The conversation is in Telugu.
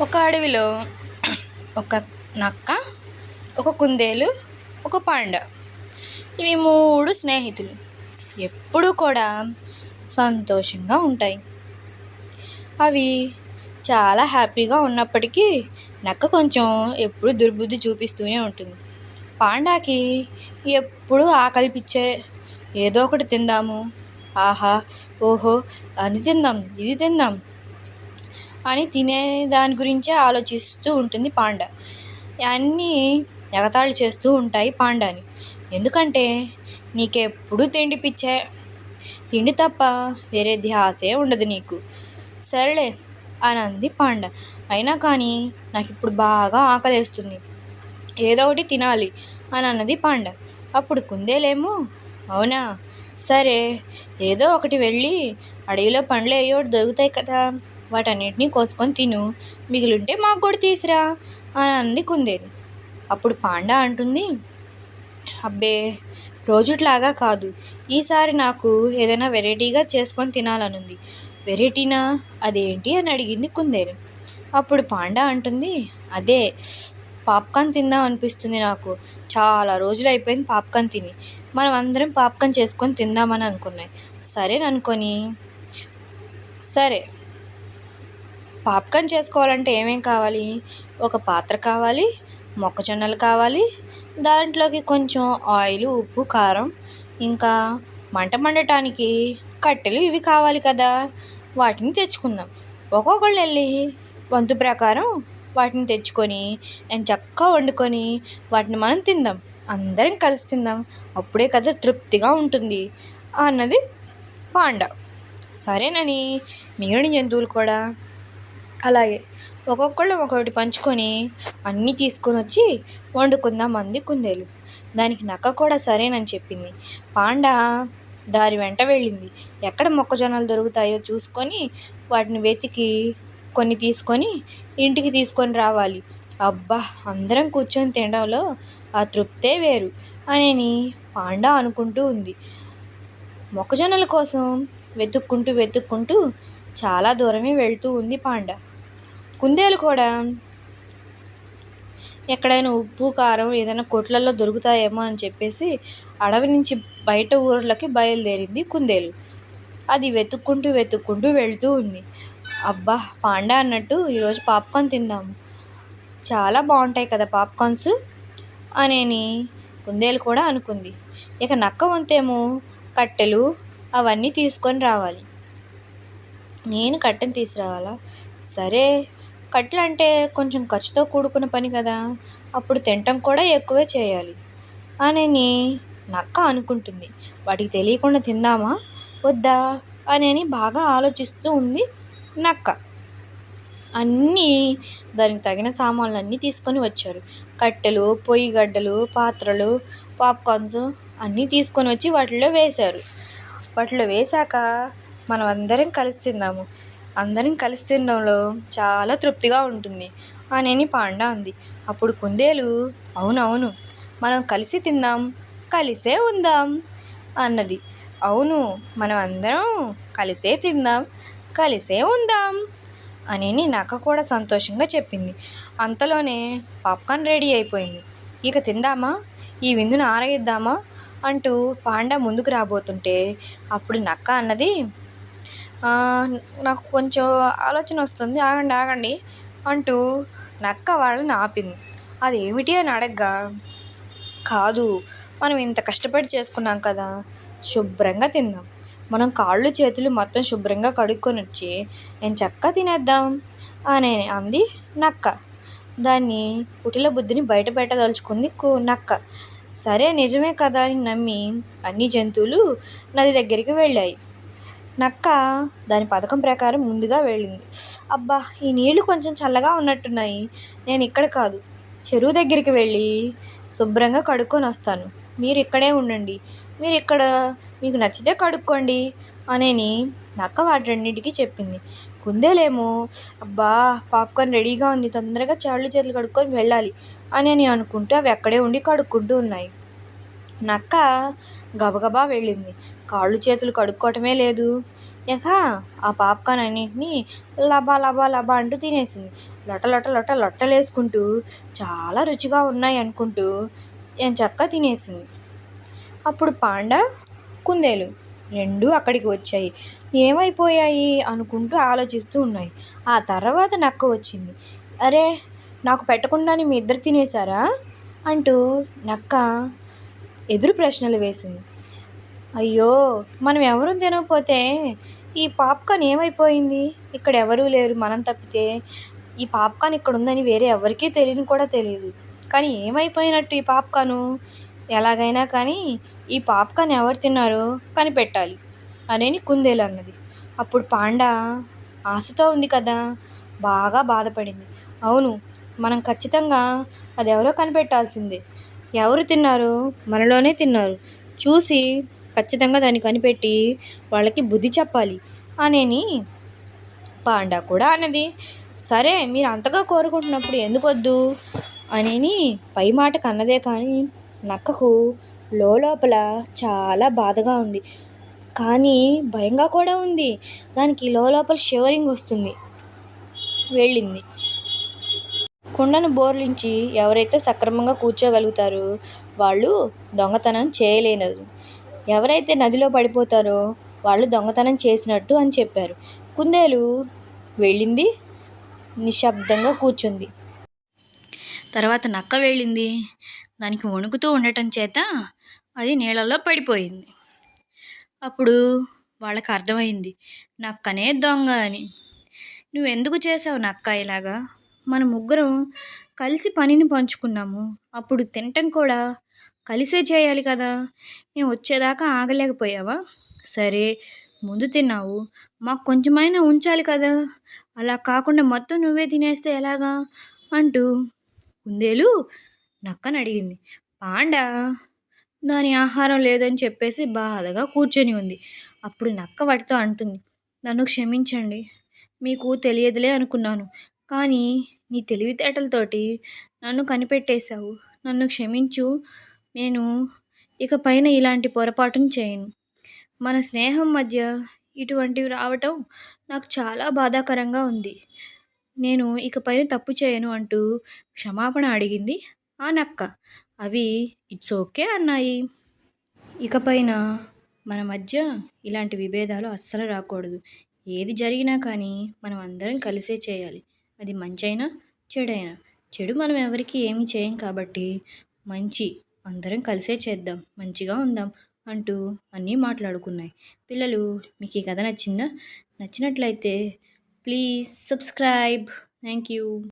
ఒక అడవిలో ఒక నక్క ఒక కుందేలు ఒక పాండ. ఇవి మూడు స్నేహితులు. ఎప్పుడూ కూడా సంతోషంగా ఉంటాయి. అవి చాలా హ్యాపీగా ఉన్నప్పటికీ నక్క కొంచెం ఎప్పుడు దుర్బుద్ధి చూపిస్తూనే ఉంటుంది. పాండాకి ఎప్పుడు ఆకలి పిచ్చే ఏదో ఒకటి తిందాము. ఆహా ఓహో అది తిందాం ఇది తిందాం అని తినే దాని గురించే ఆలోచిస్తూ ఉంటుంది పాండ. అన్నీ ఎగతాళి చేస్తూ ఉంటాయి పాండాని. ఎందుకంటే నీకెప్పుడు తిండి పిచ్చే తిండి తప్ప వేరే ధ్యాసే ఉండదు నీకు. సరేలే అని అంది పాండ. అయినా కానీ నాకు ఇప్పుడు బాగా ఆకలేస్తుంది. ఏదో ఒకటి తినాలి అని అన్నది పాండ. అప్పుడు కుందేలేమో అవునా? సరే ఏదో ఒకటి వెళ్ళి అడవిలో పండ్లు ఏయో దొరుకుతాయి కదా. వాటన్నిటిని కోసుకొని తిను. మిగిలింటే మాకు కూడా తీసురా అని అంది కుందేలు. అప్పుడు పాండా అంటుంది అబ్బే రోజుట్లాగా కాదు. ఈసారి నాకు ఏదైనా వెరైటీగా చేసుకొని తినాలనుంది. వెరైటీనా? అదేంటి అని అడిగింది కుందేలు. అప్పుడు పాండా అంటుంది అదే పాప్కార్న్ తిందాం అనిపిస్తుంది నాకు. చాలా రోజులు అయిపోయింది పాప్కార్న్ తిని. మనం అందరం పాప్కార్న్ చేసుకొని తిందామని అనుకున్నాయి. సరే అనుకొని సరే పాప్కార్న్ చేసుకోవాలంటే ఏమేం కావాలి? ఒక పాత్ర కావాలి మొక్కజొన్నలు కావాలి దాంట్లోకి కొంచెం ఆయిల్ ఉప్పు కారం ఇంకా మంట మండటానికి కట్టెలు ఇవి కావాలి కదా. వాటిని తెచ్చుకుందాం. ఒక్కొక్కళ్ళు వెళ్ళి వంతు ప్రకారం వాటిని తెచ్చుకొని నేను చక్కగా వండుకొని వాటిని మనం తిందాం. అందరం కలిసి తిందాం. అప్పుడే కదా తృప్తిగా ఉంటుంది అన్నది పాండ. సరేనని మిగిలిన జంతువులు కూడా. అలాగే ఒక్కొక్కళ్ళు ఒక్కొక్కటి పంచుకొని అన్నీ తీసుకొని వచ్చి వండుకుందాం అంది కుందేలు. దానికి నక్క కూడా సరేనని చెప్పింది. పాండ దారి వెంట వెళ్ళింది. ఎక్కడ మొక్కజొన్నలు దొరుకుతాయో చూసుకొని వాటిని వెతికి కొన్ని తీసుకొని ఇంటికి తీసుకొని రావాలి. అబ్బా అందరం కూర్చొని తినడంలో ఆ తృప్తే వేరు అని పాండా అనుకుంటూ ఉంది. మొక్కజొన్నల కోసం వెతుక్కుంటూ వెతుక్కుంటూ చాలా దూరమే వెళ్తూ ఉంది పాండ. కుందేలు కూడా? ఎక్కడైనా ఉప్పు కారం ఏదైనా కొట్లలో దొరుకుతాయేమో అని చెప్పేసి అడవి నుంచి బయట ఊర్లకి బయలుదేరింది కుందేలు. అది వెతుక్కుంటూ వెతుక్కుంటూ వెళ్తూ ఉంది. అబ్బా పాండా అన్నట్టు ఈరోజు పాప్కార్న్ తిందాము. చాలా బాగుంటాయి కదా పాప్కార్న్స్ అనేని కుందేలు కూడా అనుకుంది. ఇక నక్క వంతేమో కట్టెలు అవన్నీ తీసుకొని రావాలి. నేను కట్టెను తీసుకురావాలా? సరే కట్టెలు అంటే కొంచెం ఖర్చుతో కూడుకున్న పని కదా. అప్పుడు తినటం కూడా ఎక్కువే చేయాలి. అని నక్క అనుకుంటుంది. వాటికి తెలియకుండా తిందామా? వద్దా? అని బాగా ఆలోచిస్తూ ఉంది నక్క. అన్నీ దానికి తగిన సామాన్లు అన్నీ తీసుకొని వచ్చారు. కట్టెలు పొయ్యి గడ్డలు పాత్రలు పాప్కార్న్స్ అన్నీ తీసుకొని వచ్చి వాటిలో వేశారు. వాటిలో వేశాక మనం అందరం కలిసి తిందాము. అందరం కలిసి తినడంలో చాలా తృప్తిగా ఉంటుంది అని పాండా అంది. అప్పుడు కుందేలు అవునవును మనం కలిసి తిందాం కలిసే ఉందాం అన్నది. అవును మనం అందరం కలిసే తిందాం కలిసే ఉందాం అని నక్క కూడా సంతోషంగా చెప్పింది. అంతలోనే పాప్కార్న్ రెడీ అయిపోయింది. ఇక తిందామా? ఈ విందును ఆరగిద్దామా? అంటూ పాండా ముందుకు రాబోతుంటే అప్పుడు నక్క అన్నది నాకు కొంచెం ఆలోచన వస్తుంది. ఆగండి ఆగండి అంటూ నక్క వాళ్ళని ఆపింది. అది ఏమిటి అని అడగ్గా కాదు మనం ఇంత కష్టపడి చేసుకున్నాం కదా శుభ్రంగా తిందాం మనం కాళ్ళు చేతులు మొత్తం శుభ్రంగా కడుక్కొని వచ్చి నేను చక్కగా తినేద్దాం? అని అంది నక్క. దాన్ని కుటిల బుద్ధిని బయట పెట్టదలుచుకుంది నక్క. సరే నిజమే కదా అని నమ్మి అన్ని జంతువులు నది దగ్గరికి వెళ్ళాయి. నక్క దాని పథకం ప్రకారం ముందుగా వెళ్ళింది. అబ్బా ఈ నీళ్ళు కొంచెం చల్లగా ఉన్నట్టున్నాయి. నేను ఇక్కడ కాదు. చెరువు దగ్గరికి వెళ్ళి శుభ్రంగా కడుక్కొని వస్తాను. మీరు ఇక్కడే ఉండండి. మీరు ఇక్కడ మీకు నచ్చితే కడుక్కోండి అనేని నక్క వాటి చెప్పింది. కుందేలేమో అబ్బా పాప్కార్న్ రెడీగా ఉంది తొందరగా చాళ్ళు చేతులు కడుక్కొని వెళ్ళాలి అని అని అనుకుంటూ అవి అక్కడే ఉండి కడుక్కుంటూ ఉన్నాయి. నక్క గబగబా వెళ్ళింది. కాళ్ళు చేతులు కడుక్కోవటమే లేదు. యథా ఆ పాప్కార్న్ అన్నింటినీ లబా లబా లబా అంటూ తినేసింది. లొట లొట లొట లొట్టలేసుకుంటూ చాలా రుచిగా ఉన్నాయి అనుకుంటూ ఏం చక్క తినేసింది. అప్పుడు పాండా కుందేలు రెండు అక్కడికి వచ్చాయి. ఏమైపోయాయి అనుకుంటూ ఆలోచిస్తూ ఉన్నాయి. ఆ తర్వాత నక్క వచ్చింది. అరే నాకు పెట్టకుండానే మీ ఇద్దరు తినేశారా? అంటూ నక్క ఎదురు ప్రశ్నలు వేసింది. అయ్యో మనం ఎవరూ తినకపోతే ఈ పాప్కార్న్ ఏమైపోయింది? ఇక్కడ ఎవరూ లేరు మనం తప్పితే ఈ పాప్కార్న్ ఇక్కడ ఉందని వేరే ఎవరికీ తెలియని కూడా తెలియదు. కానీ ఏమైపోయినట్టు ఈ పాప్కార్ను? ఎలాగైనా కానీ ఈ పాప్కార్న్ ఎవరు తిన్నారో కనిపెట్టాలి అనేని కుందేలు అన్నది. అప్పుడు పాండా ఆశతో ఉంది కదా బాగా బాధపడింది. అవును మనం ఖచ్చితంగా అది ఎవరో కనిపెట్టాల్సిందే. ఎవరు తిన్నారు? మనలోనే తిన్నారు. చూసి ఖచ్చితంగా దాన్ని కనిపెట్టి వాళ్ళకి బుద్ధి చెప్పాలి అనేని పాండా కూడా అన్నది. సరే మీరు అంతగా కోరుకుంటున్నప్పుడు ఎందుకు వద్దు అనేని పై మాట కన్నదే కానీ నక్కకు లోపల చాలా బాధగా ఉంది. కానీ భయంగా కూడా ఉంది. దానికి లోపల షివరింగ్ వస్తుంది. వెళ్ళింది. కుండను బోర్లించి ఎవరైతే సక్రమంగా కూర్చోగలుగుతారో వాళ్ళు దొంగతనం చేయలేనదు ఎవరైతే నదిలో పడిపోతారో వాళ్ళు దొంగతనం చేసినట్టు అని చెప్పారు. కుందేలు వెళ్ళింది నిశ్శబ్దంగా కూర్చుంది. తర్వాత నక్క వెళ్ళింది. దానికి వణుకుతూ ఉండటం చేత అది నీళ్ళలో పడిపోయింది. అప్పుడు వాళ్ళకి అర్థమైంది నక్కనే దొంగ అని. నువ్వెందుకు చేసావు నక్క ఇలాగా? మన ముగ్గురం కలిసి పనిని పంచుకున్నాము. అప్పుడు తినటం కూడా కలిసే చేయాలి కదా. మేము వచ్చేదాకా ఆగలేకపోయావా? సరే ముందు తిన్నావు. మాకు కొంచెమైనా ఉంచాలి కదా. అలా కాకుండా మొత్తం నువ్వే తినేస్తే ఎలాగా? అంటూ కుందేలు నక్కని అడిగింది. పాండా దాని ఆహారం లేదని చెప్పేసి బాధగా కూర్చొని ఉంది. అప్పుడు నక్క వాటితో అంటుంది. నన్ను క్షమించండి. మీకు తెలియదులే అనుకున్నాను. కానీ నీ తెలివితేటలతోటి నన్ను కనిపెట్టేశావు. నన్ను క్షమించు. నేను ఇక పైన ఇలాంటి పొరపాటును చేయను. మన స్నేహం మధ్య ఇటువంటివి రావటం నాకు చాలా బాధాకరంగా ఉంది. నేను ఇక పైన తప్పు చేయను అంటూ క్షమాపణ అడిగింది ఆ నక్క. అవి ఇట్స్ ఓకే అన్నాయి. ఇకపైన మన మధ్య ఇలాంటి విభేదాలు అస్సలు రాకూడదు. ఏది జరిగినా కానీ మనం అందరం కలిసే చేయాలి. అది మంచైనా చెడైనా. చెడు మనం ఎవరికి ఏమీ చేయం కాబట్టి మంచి అందరం కలిసే చేద్దాం మంచిగా ఉందాం అంటూ అన్నీ మాట్లాడుకున్నాయి. పిల్లలు మీకు ఈ కథ నచ్చిందా? నచ్చినట్లయితే ప్లీజ్ సబ్స్క్రైబ్. Thank you.